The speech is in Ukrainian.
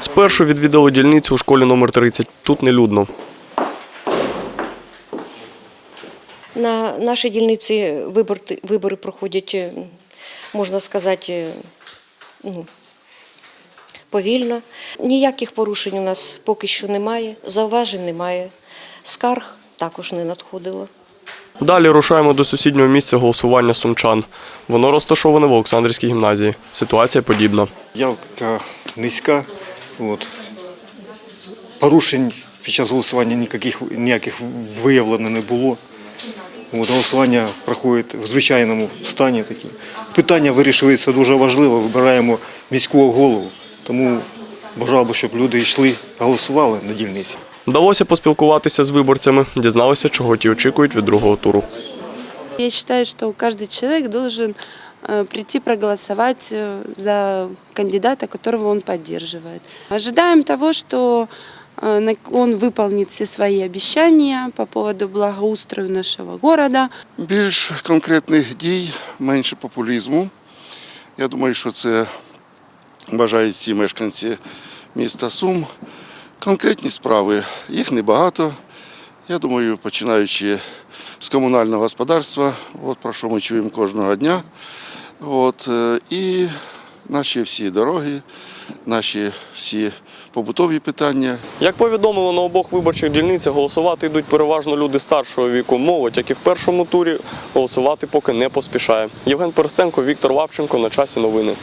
Спершу відвідали дільницю у школі номер 30. Тут нелюдно. На нашій дільниці вибор, вибори проходять, е, можна сказати, е, ну, повільно. Ніяких порушень у нас поки що немає, зауважень немає, скарг також не надходило. Далі рушаємо до сусіднього місця голосування сумчан. Воно розташоване в Олександрівській гімназії. Ситуація подібна. Явка низька. От. Порушень під час голосування ніяких, ніяких виявлено не було. От, голосування проходить в звичайному стані. Такі. Питання вирішується дуже важливо. Вибираємо міського голову. Тому бажав би, щоб люди йшли, голосували на дільниці. Вдалося поспілкуватися з виборцями, дізналися, чого ті очікують від другого туру. Я считаю, что каждый человек должен э, прийти проголосовать э, за кандидата, которого он поддерживает. Ожидаем того, что э, на- он выполнит все свои обещания по поводу благоустрою нашего города. Більш конкретних дій, менше популізму. Я думаю, що це бажають всі мешканці міста Сум. Конкретні справи, їх небагато. Я думаю, починаючи з комунального господарства, от про що ми чуємо кожного дня. От, е, і наші всі дороги, наші всі побутові питання. Як повідомили на обох виборчих дільницях, голосувати йдуть переважно люди старшого віку. Молодь, як і в першому турі, голосувати поки не поспішає. Євген Перестенко, Віктор Лапченко. На часі новини.